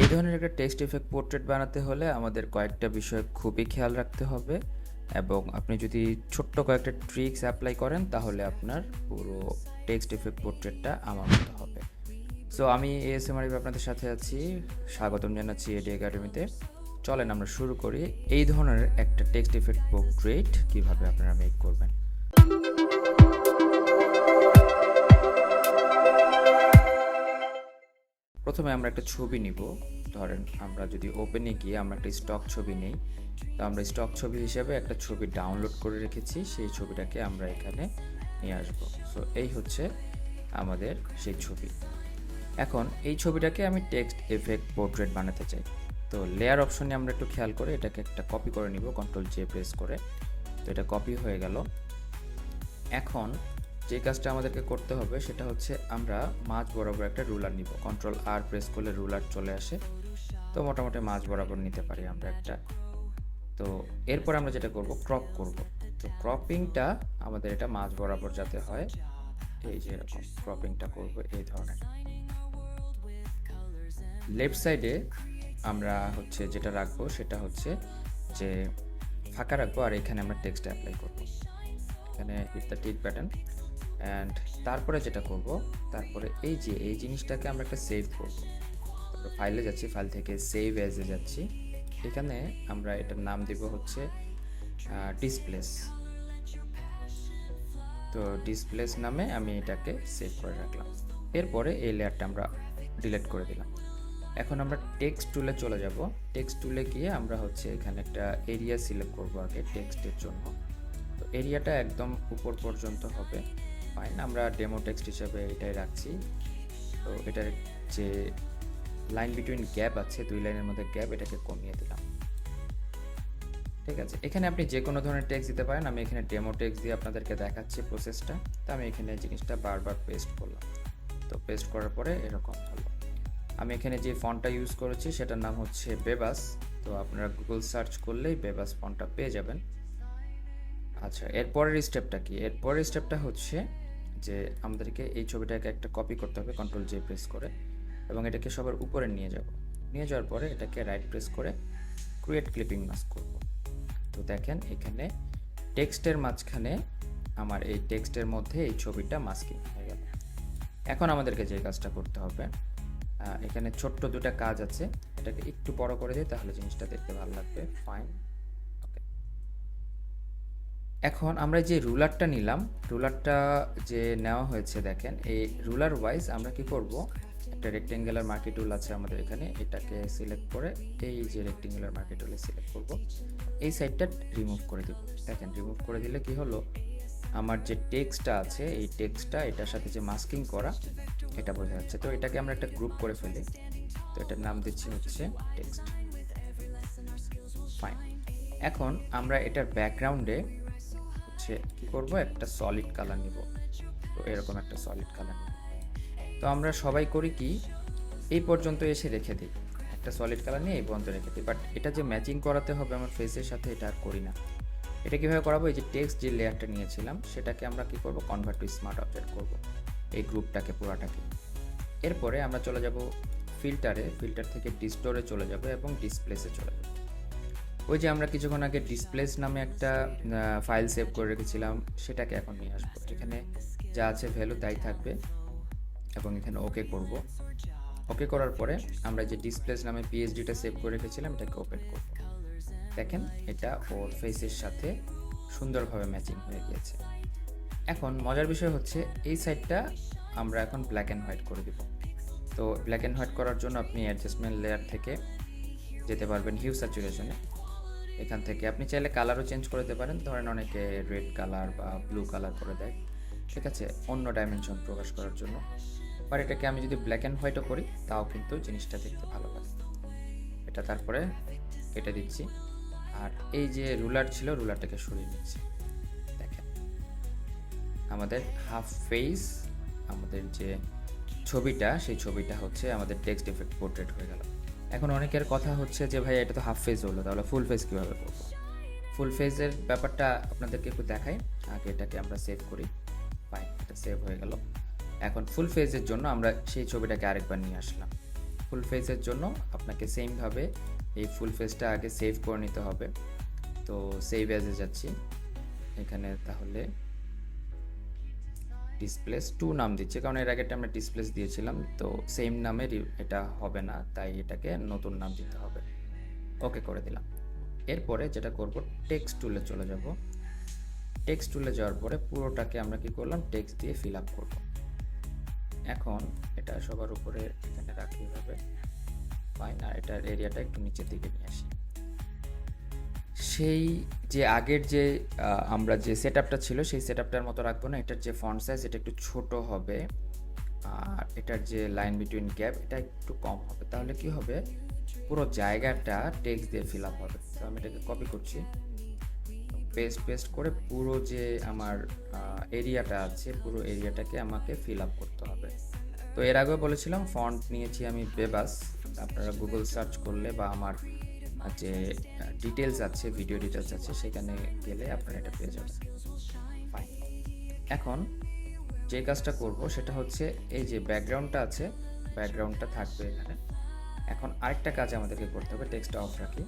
এই ধরনের একটা টেক্সট ইফেক্ট পোর্ট্রেট বানাতে হলে আমাদের কয়েকটা বিষয় খুবই খেয়াল রাখতে হবে এবং আপনি যদি ছোট্ট কয়েকটা ট্রিক্স অ্যাপ্লাই করেন, তাহলে আপনার পুরো টেক্সট ইফেক্ট পোর্ট্রেটটা আমার মতো হবে। সো আমি এএসএমআর আপনাদের সাথে আছি, স্বাগতম জানাচ্ছি এডি একাডেমিতে চলেন আমরা শুরু করি। এই ধরনের একটা টেক্সট ইফেক্ট পোর্ট্রেট কীভাবে আপনারা মেক করবেন। প্রথমে আমরা একটা ছবি নিব। ধরেন আমরা যদি ওপেনে গিয়ে আমরা একটা স্টক ছবি নেই, তো আমরা স্টক ছবি হিসেবে একটা ছবি ডাউনলোড করে রেখেছি, সেই ছবিটাকে আমরা এখানে নিয়ে আসব। সো এই হচ্ছে আমাদের সেই ছবি। এখন এই ছবিটাকে আমি টেক্সট এফেক্ট পোর্ট্রেট বানাতে চাই। তো লেয়ার অপশনে আমরা একটু খেয়াল করে এটাকে একটা কপি করে নিব কন্ট্রোল জে প্রেস করে। তো এটা কপি হয়ে গেল। এখন যে কাজটা আমাদেরকে করতে হবে সেটা হচ্ছে আমরা মাঝ বরাবর একটা রুলার নিব। কন্ট্রোল আর প্রেস করলে রুলার চলে আসে। তো মোটামুটি মাঝ বরাবর নিতে পারি আমরা একটা। তো এরপর আমরা যেটা করব ক্রপ করব। তো ক্রপিংটা আমাদের এটা মাঝ বরাবর যাতে হয়, এই যে এরকম ক্রপিংটা করব এই ধরনের। লেফট সাইডে আমরা হচ্ছে যেটা রাখব সেটা হচ্ছে যে ফাঁকা রাখব আর এখানে আমরা টেক্সট অ্যাপ্লাই করব। এখানে hit the tick pattern and তারপরে যেটা করব, তারপরে এই যে, এই জিনিসটাকে আমরা একটা সেভ করব। ফাইলে যাচ্ছি ফাইল থেকে সেভ এজে যাচ্ছি। এখানে আমরা এটার নাম দিব হচ্ছে ডিসপ্লেস তো ডিসপ্লেস নামে আমি এটাকে সেভ করে রাখলাম। এরপরে এই লেয়ারটা আমরা ডিলিট করে দিলাম। এখন আমরা টেক্সট টুলে চলে যাব। টেক্সট টুলে গিয়ে আমরা হচ্ছে এখানে একটা এরিয়া সিলেক্ট করব আগে টেক্সটের জন্য। তো এরিয়াটা একদম উপর পর্যন্ত হবে। ফাইন আমরা ডেমো টেক্সট হিসাবে এটাই রাখছি। তো এটার যে লাইন বিটুইন গ্যাপ আছে, দুই লাইনের মধ্যে গ্যাপ এটাকে কমিয়ে দিলাম। ঠিক আছে, এখানে আপনি যে কোনো ধরনের টেক্সট দিতে পারেন, আমি এখানে ডেমো টেক্সট দিয়ে আপনাদেরকে দেখাচ্ছি প্রসেসটা তো আমি এখানে জিনিসটা বারবার পেস্ট করলাম। তো পেস্ট করার পরে এরকম হলো। আমি এখানে যে ফন্টটা ইউজ করেছি, সেটার নাম হচ্ছে বেবাস তো আপনারা গুগল সার্চ করলেই বেবাস ফন্টটা পেয়ে যাবেন। আচ্ছা এরপরের স্টেপটা কি? এরপরের স্টেপটা হচ্ছে যে আমাদেরকে এই ছবিটাকে একটা কপি করতে হবে কন্ট্রোল জে প্রেস করে এবং এটাকে সবার উপরে নিয়ে যাব। নিয়ে যাওয়ার পরে এটাকে রাইট প্রেস করে ক্রিয়েট ক্লিপিং মাস্ক করব। তো দেখেন এখানে টেক্সটের মাঝখানে আমার এই টেক্সটের মধ্যে এই ছবিটা মাস্কিং হয়ে গেল। এখন আমাদেরকে যে কাজটা করতে হবে এখানে ছোট্ট দুটা কাজ আছে। এটাকে একটু বড় করে দিই, তাহলে জিনিসটা দেখতে ভালো লাগবে। ফাইন এখন আমরা যে রুলারটা নিলাম, রুলারটা যে নেওয়া হয়েছে দেখেন, এই রুলার ওয়াইজ আমরা কি করব? একটা রেক্টেঙ্গুলার মার্কি টুল আছে আমাদের এখানে, এটাকে সিলেক্ট করে এই যে রেক্টেঙ্গুলার মার্কি টুলে সিলেক্ট করব। এই সাইডটা রিমুভ করে দেব। দেখেন রিমুভ করে দিলে কি হলো? আমার যে টেক্সটটা আছে, এই টেক্সটটা এটার সাথে যে মাস্কিং করা, এটা বোঝা যাচ্ছে। তো এটাকে আমরা একটা গ্রুপ করে ফেলি। তো এটার নাম দিচ্ছি হচ্ছে টেক্সট ফাইন এখন আমরা এটার ব্যাকগ্রাউন্ডে হচ্ছে কি করব? একটা সলিড কালার নিব। তো এরকম একটা সলিড কালার নিব। তো আমরা সবাই করি কি? এই পর্যন্ত এসে রেখে দিই। একটা সলিড কালার নিয়ে এই পর্যন্ত রেখে দিই। বাট এটা যে ম্যাচিং করাতে হবে আমার ফেসের সাথে এটা আর করি না। এটা কীভাবে করাবো? এই যে টেক্সট যে লেয়ারটা নিয়েছিলাম, সেটাকে আমরা কি করব? কনভার্ট টু স্মার্ট অবজেক্ট করব। এই গ্রুপটাকে পুরাটাকে। এরপরে আমরা চলে যাব ফিল্টারে ফিল্টার থেকে ডিস্টোরে চলে যাব এবং ডিসপ্লেসে চলে যাব। ওই যে আমরা কিছুক্ষণ আগে ডিসপ্লেস নামে একটা ফাইল সেভ করে রেখেছিলাম, সেটাকে এখন নিয়ে আসব। এখানে যা আছে ভ্যালু তাই থাকবে এবং এখানে ওকে করব। ওকে করার পরে আমরা যে ডিসপ্লেস নামে পিএইচডিটা সেভ করে রেখেছিলাম, এটাকে ওপেন করব। দেখেন, এটা ওর ফেসের সাথে সুন্দরভাবে ম্যাচিং হয়ে গিয়েছে। এখন মজার বিষয় হচ্ছে, এই সাইডটা আমরা এখন ব্ল্যাক অ্যান্ড হোয়াইট করে দিব। তো ব্ল্যাক অ্যান্ড হোয়াইট করার জন্য আপনি অ্যাডজাস্টমেন্ট লেয়ার থেকে যেতে পারবেন হিউ স্যাচুরেশনে এখান থেকে। আপনি চাইলে কালারও চেঞ্জ করে দিতে পারেন। ধরেন অনেকে রেড কালার বা ব্লু কালার করে দেয়। ঠিক আছে? অন্য ডাইমেনশন প্রকাশ করার জন্য। বাট এটাকে আমি যদি ব্ল্যাক অ্যান্ড হোয়াইটও করি, তাও কিন্তু জিনিসটা দেখতে ভালো লাগে। এটা তারপরে কেটে দিচ্ছি। আর এই যে রুলার ছিল রুলারটাকে সরিয়ে নিচ্ছি। দেখেন। আমাদের হাফ ফেস আমাদের যে ছবিটা, সেই ছবিটা হচ্ছে আমাদের টেক্সট ইফেক্ট পোর্ট্রেট হয়ে গেল। এখন অনেকের কথা হচ্ছে যে ভাই এটা তো হাফ ফেজ হলো, তাহলে ফুল ফেজ কীভাবে করব? ফুল ফেজের ব্যাপারটা আপনাদেরকে একটু দেখাই। আগে এটাকে আমরা সেভ করি। ফাইন এটা সেভ হয়ে গেল। এখন ফুল ফেজের জন্য আমরা সেই ছবিটাকে আরেকবার নিয়ে আসলাম। ফুল ফেজের জন্য আপনাকে সেমভাবে এই ফুল ফেজটা আগে সেভ করে নিতে হবে। তো সেভ অ্যাজে যাচ্ছি। এখানে তাহলে ডিসপ্লেস টু নাম দিচ্ছে, কারণ এর আগেটা আমরা ডিসপ্লেস দিয়েছিলাম, তো সেম নামের এটা হবে না, তাই এটাকে নতুন নাম দিতে হবে। ওকে করে দিলাম। এরপরে যেটা করব টেক্সট টুলে চলে যাব। টেক্সট টুলে যাওয়ার পরে পুরোটাকে আমরা কি করলাম টেক্সট দিয়ে ফিল আপ করব। এখন এটা সবার উপরে এখানে রাখি হবে ফাইন আর এটার এরিয়াটা একটু নিচের দিকে নিয়ে আসি। সেই যে আগের যে আমরা যে সেট ছিল, সেই সেট আপটার মতো রাখব না। এটার যে ফন্ট সাইজ এটা একটু ছোট হবে। আর এটার যে লাইন বিটুইন গ্যাপ এটা একটু কম হবে। তাহলে কি হবে? পুরো জায়গাটা টেক্সট দিয়ে ফিল আপ হবে। তো আমি এটাকে কপি করছি। পেস্ট পেস্ট করে পুরো যে আমার এরিয়াটা আছে, পুরো এরিয়াটাকে আমাকে ফিল আপ করতে হবে। তো এর আগেও বলেছিলাম ফন্ট নিয়েছি আমি বেবাস আপনারা গুগল সার্চ করলে বা আমার যে ডিটেলস আছে ভিডিও ডিটেলস আছে, সেখানে গেলে আপনারা এটা পেয়ে যাবেন। এখন যে কাজটা করব সেটা হচ্ছে এই যে ব্যাকগ্রাউন্ডটা আছে ব্যাকগ্রাউন্ডটা থাকবে এখানে। এখন আরেকটা কাজ আমাদেরকে করতে হবে টেক্সট অফ রাখি।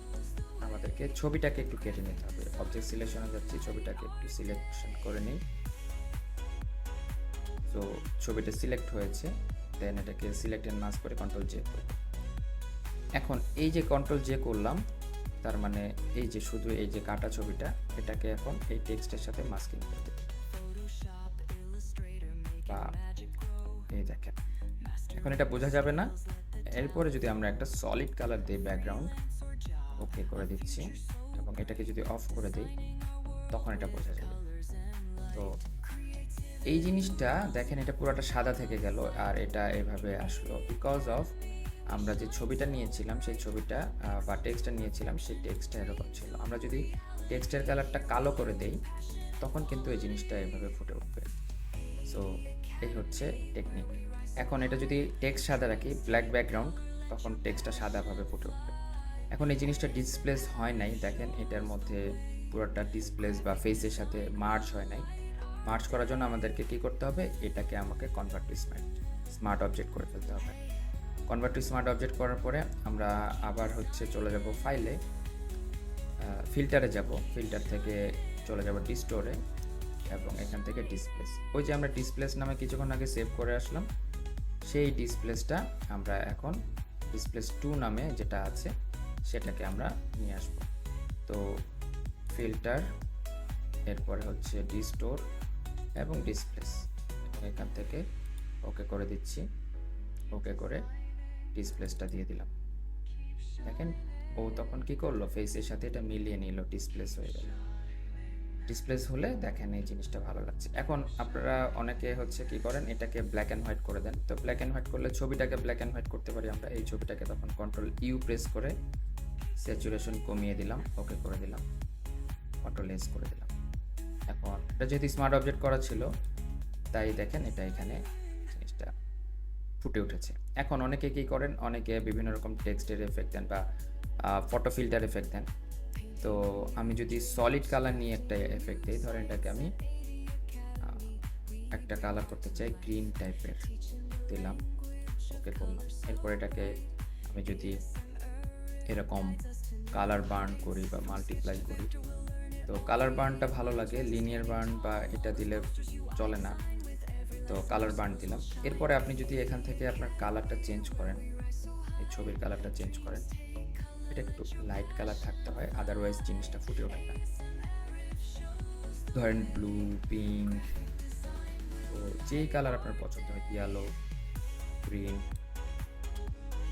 আমাদেরকে ছবিটাকে একটু কেটে নিতে হবে। অবজেক্ট সিলেকশনে যাচ্ছি, ছবিটাকে একটু সিলেকশন করে নিই। তো ছবিটা সিলেক্ট হয়েছে দেন এটাকে সিলেক্ট এন্ড মাস্ক করে কন্ট্রোল জে করব। এখন এই যে কন্ট্রোল যে করলাম, তার মানে এই যে শুধু এই যে কাটা ছবিটা, এটাকে এখন এই টেক্সটের সাথে মাস্কিং করে দেব। এই দেখেন, এখন এটা বোঝা যাবে না। এরপরে যদি আমরা একটা সলিড কালার দিই ব্যাকগ্রাউন্ড ওকে করে দিচ্ছি, এবং এটাকে যদি অফ করে দিই, তখন এটা বোঝা যাবে। তো এই জিনিসটা, দেখেন এটা পুরোটা সাদা থেকে গেল, আর এটা এভাবে আসলো। বিকজ অফ আমরা যে ছবিটা নিয়েছিলাম, সেই ছবিটা বা টেক্সটটা নিয়েছিলাম, সেই টেক্সটটা এরকম ছিল। আমরা যদি টেক্সটের কালারটা কালো করে দেই, তখন কিন্তু এই জিনিসটা এভাবে ফুটে উঠবে। সো এই হচ্ছে টেকনিক এখন এটা যদি টেক্সট সাদা রাখি ব্ল্যাক ব্যাকগ্রাউন্ড তখন টেক্সটটা সাদাভাবে ফুটে উঠবে। এখন এই জিনিসটা ডিসপ্লেস হয় নাই। দেখেন, এটার মধ্যে পুরোটা ডিসপ্লেস বা ফেসের সাথে মার্চ হয় নাই। মার্চ করার জন্য আমাদেরকে কি করতে হবে? এটাকে আমাকে কনভার্ট স্মার্ট স্মার্ট অবজেক্ট করে ফেলতে হবে। কনভার্ট টু স্মার্ট অবজেক্ট করার পরে আমরা আবার হচ্ছে চলে যাব ফাইলে ফিল্টারে যাব। ফিল্টার থেকে চলে যাব ডিস্টোরে এবং এখান থেকে ডিসপ্লেস ওই যে আমরা ডিসপ্লেস নামে কিছুক্ষণ আগে সেভ করে আসলাম, সেই ডিসপ্লেসটা আমরা এখন ডিসপ্লেস টু নামে যেটা আছে, সেটাকে আমরা নিয়ে আসব। তো ফিল্টার এরপরে হচ্ছে ডিস্টোর এবং ডিসপ্লেস এখান থেকে ওকে করে দিচ্ছি। ওকে করে ডিসপ্লেসটা দিয়ে দিলাম। দেখেন, ও তখন কি করল? ফেসের সাথে এটা মিলিয়ে নিল ডিসপ্লেস হয়ে গেল। ডিসপ্লেস হলে দেখেন এই জিনিসটা ভালো লাগছে। এখন আপনারা অনেকে হচ্ছে কি করেন, এটাকে ব্ল্যাক অ্যান্ড হোয়াইট করে দেন। তো ব্ল্যাক অ্যান্ড হোয়াইট করলে ছবিটাকে ব্ল্যাক অ্যান্ড হোয়াইট করতে পারি আমরা। এই ছবিটাকে তখন কন্ট্রোল ইউ প্রেস করে স্যাচুরেশন কমিয়ে দিলাম ওকে করে দিলাম কন্ট্রোল এস করে দিলাম। এখন এটা যেহেতু স্মার্ট অবজেক্ট করা ছিল, তাই দেখেন এটা এখানে জিনিসটা ফুটে উঠেছে। এখন অনেকে কী করেন? অনেকে বিভিন্ন রকম টেক্সটের এফেক্ট দেন বা ফটো ফিল্টার এফেক্ট দেন। তো আমি যদি সলিড কালার নিয়ে একটা এফেক্ট দিই, ধরেন এটাকে আমি একটা কালার করতে চাই গ্রিন টাইপের দিলাম ওকে করলাম। এরপর এটাকে আমি যদি এরকম কালার বার্ন করি বা মাল্টিপ্লাই করি, তো কালার বার্নটা ভালো লাগে লিনিয়ার বার্ন বা এটা দিলে চলে না। তো কালার বার্ন দিলাম। এরপরে আপনি যদি এখান থেকে আপনার কালারটা চেঞ্জ করেন, এই ছবির কালারটা চেঞ্জ করেন, এটা একটু লাইট কালার থাকতে হয় আদারওয়াইজ জিনিসটা ফুটে ওঠে না। ধরেন ব্লু পিঙ্ক তো যেই কালার আপনার পছন্দ হয় ইয়েলো গ্রিন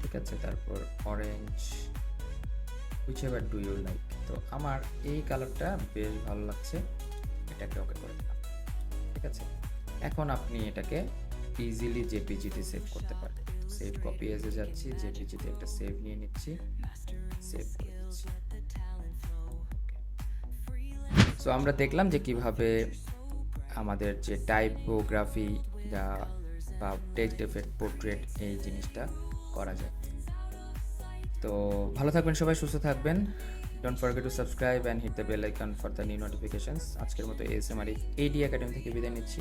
ঠিক আছে? তারপর orange whichever do you like তো আমার এই কালারটা বেশ ভালো লাগছে, এটাকে ওকে করে দিলাম। ঠিক আছে? এখন আপনি এটাকে ইজিলি জেপিজিতে সেভ করতে পারেন। সেভ কপি এসে যাচ্ছি জেপিজিতে একটা সেভ নিয়ে নিচ্ছি সেভ করে দিচ্ছি। সো আমরা দেখলাম যে কীভাবে আমাদের যে টাইপোগ্রাফি যা বা টেক্সট এফেক্ট পোর্ট্রেট এই জিনিসটা করা যায়। তো, ভালো থাকবেন সবাই, সুস্থ থাকবেন। Don't forget to subscribe and hit the bell icon for the new notifications আজকের মতো S M R AD academy থেকে বিদায় নিচ্ছি।